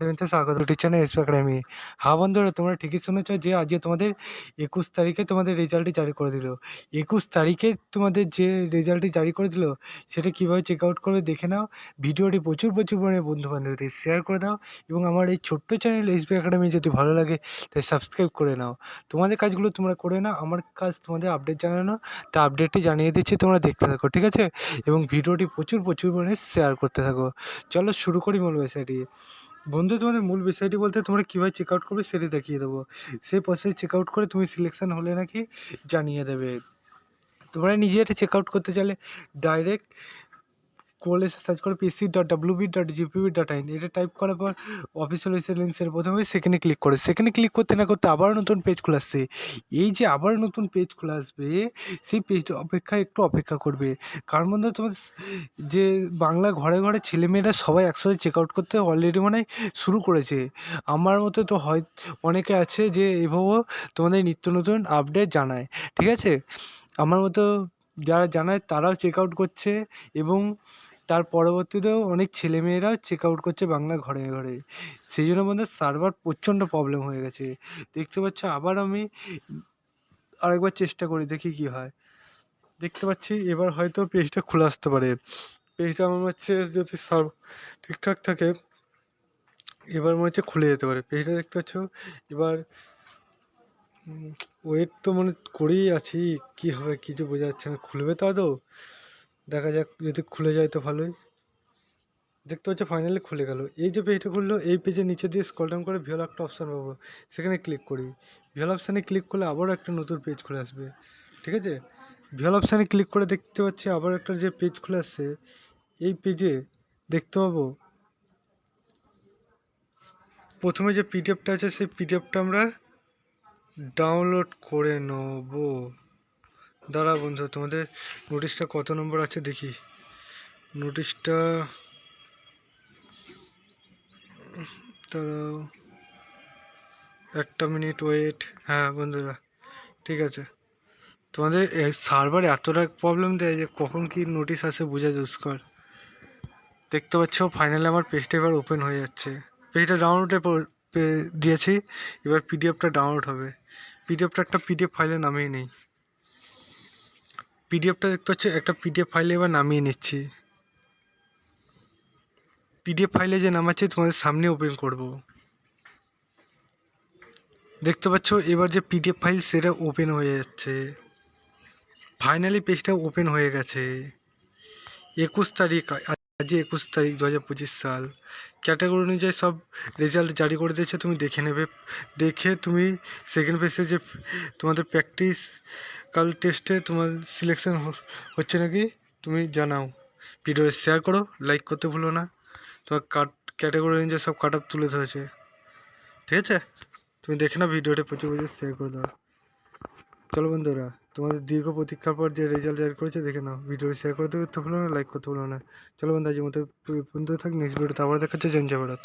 স্বাগত। Channel SP academy হ্যাঁ বন্ধুরা, তোমরা ঠিকই শুনেছ যে আজকে তোমাদের একুশ তারিখে তোমাদের রেজাল্টটি জারি করে দিল। একুশ তারিখে তোমাদের যে রেজাল্টটি জারি করে দিল, সেটা কীভাবে চেক আউট করবে দেখে নাও। ভিডিওটি প্রচুর প্রচুর পরিমাণে বন্ধু বান্ধবদের শেয়ার করে দাও এবং আমার এই ছোট্ট চ্যানেল এসবি একাডেমি যদি ভালো লাগে তাই সাবস্ক্রাইব করে নাও। তোমাদের কাজগুলো তোমরা করে নাও, আমার কাজ তোমাদের আপডেট জানানো, তা আপডেটটি জানিয়ে দিচ্ছি, তোমরা দেখতে থাকো, ঠিক আছে? এবং ভিডিওটি প্রচুর প্রচুর পরিমাণে শেয়ার করতে থাকো। চলো শুরু করি মূল বিষয়টি। বন্ধু, তোমাদের মূল বিষয়টি বলতে তোমরা কীভাবে চেক আউট করবে সেটি দেখিয়ে দেবো। সেই প্রসেস চেক আউট করে তুমি সিলেকশন হলে নাকি জানিয়ে দেবে। তোমরা নিজে এটা চেক আউট করতে চাইলে ডাইরেক্ট এসে সার্চ করো PC dot WB dot GPB dot in এটা টাইপ করার পর অফিসিয়াল ওয়েবসাইট প্রথমে সেখানে ক্লিক করে। সেখানে ক্লিক করতে না করতে আবার নতুন পেজ খোলা আসছে। এই যে আবার নতুন পেজ খোলা আসবে, সেই পেজটা অপেক্ষা একটু অপেক্ষা করবে। কারণ বন্ধু তোমার যে বাংলা ঘরে ঘরে ছেলেমেয়েরা সবাই একসাথে চেক আউট করতে অলরেডি মানে শুরু করেছে। আমার মতে তো হয়, অনেকে আছে যে এভাবেও তোমাদের নিত্য নতুন আপডেট জানায়। ঠিক আছে? আমার মতো যারা জানায় তারাও চেক আউট করছে এবং তার পরবর্তীতেও অনেক ছেলেমেয়েরাও চেক আউট করছে বাংলা ঘরে ঘরে। সেই জন্য বন্ধু সার্ভার প্রচণ্ড প্রবলেম হয়ে গেছে। দেখতে পাচ্ছ, আবার আমি আরেকবার চেষ্টা করি, দেখি কি হয়। দেখতে পাচ্ছি, এবার হয়তো পেজটা খুলে আসতে পারে। পেজটা আমার হচ্ছে যদি সার্ভ ঠিকঠাক থাকে, এবার মনে হচ্ছে খুলে যেতে পারে। পেজটা দেখতে পাচ্ছ, এবার ওয়েট তো মনে করেই আছি, কী হবে, কিছু বোঝা যাচ্ছে না। খুলবে তো? আদৌ দেখা যাক, যদি খুলে যায় তো ভালোই। দেখতে পাচ্ছ ফাইনালি খুলে গেল। এই যে পেজটা খুললো, এই পেজের নিচে দিয়ে স্ক্রল ডাউন করে ভিওল একটা অপশান পাবো। সেখানে ক্লিক করি। ভিওল অপশানে ক্লিক করলে আবারও একটা নতুন পেজ খুলে আসবে। ঠিক আছে? ভিওল অপশানে ক্লিক করে দেখতে পাচ্ছি আবার একটা যে পেজ খুলে আসছে, এই পেজে দেখতে পাবো, প্রথমে যে পিডিএফটা আছে, সেই পিডিএফটা আমরা ডাউনলোড করে নেব। দাঁড়া বন্ধু, তোমাদের নোটিশটা কত নম্বর আছে দেখি। নোটিশটা দাঁড়াও। একটা মিনিট ওয়েট হ্যাঁ বন্ধুরা, ঠিক আছে। তোমাদের সার্ভার এতটা প্রবলেম দেয় যে কখন কি নোটিশ আসে বোঝা দুষ্কর। দেখতে পাচ্ছ ফাইনালি আমার পেজটা এবার ওপেন হয়ে যাচ্ছে। পেজটা ডাউনলোডে দিয়েছি, এবার পিডিএফটা ডাউনলোড হবে। পিডিএফটা একটা পিডিএফ ফাইলে নামিয়ে নিই। পিডিএফটা দেখতে হচ্ছে একটা পিডিএফ ফাইলে এবার নামিয়ে নিচ্ছি। পিডিএফ ফাইলে যে নামাচ্ছি তোমাদের সামনে ওপেন করব। দেখতে পাচ্ছ এবার যে পিডিএফ ফাইল সেটা ওপেন হয়ে যাচ্ছে। ফাইনালি পেজটা ওপেন হয়ে গেছে। একুশ তারিখ আজ একুশ তারিখ দু হাজার পঁচিশ সাল। ক্যাটাগরি অনুযায়ী সব রেজাল্ট জারি করে দিয়েছে, তুমি দেখে নেবে। দেখে তুমি সেকেন্ড ফেসে যে তোমাদের প্র্যাকটিস কাল টেস্টে তোমার সিলেকশন হচ্ছে নাকি, তুমি জানাও। ভিডিও শেয়ার করো লাইক করতে ভুলো না। তোমার কাট ক্যাটাগরি অনুযায়ী সব কাট আপ তুলে ধরেছে। ঠিক আছে? তুমি দেখে নাও ভিডিওটা প্রচুর প্রচুর শেয়ার করে দাও। চলো বন্ধুরা। তোমাদের দীর্ঘ প্রতীক্ষার পর যে রেজাল্ট জারি করেছে, দেখে নাও। ভিডিও শেয়ার করতে ভুলো না লাইক করতে ভুলো না। চলো বন্ধু আজ মতো পর্যন্ত থাক। নেক্সট ভিডিওতে আবার দেখাচ্ছে জঞ্জা ভারত।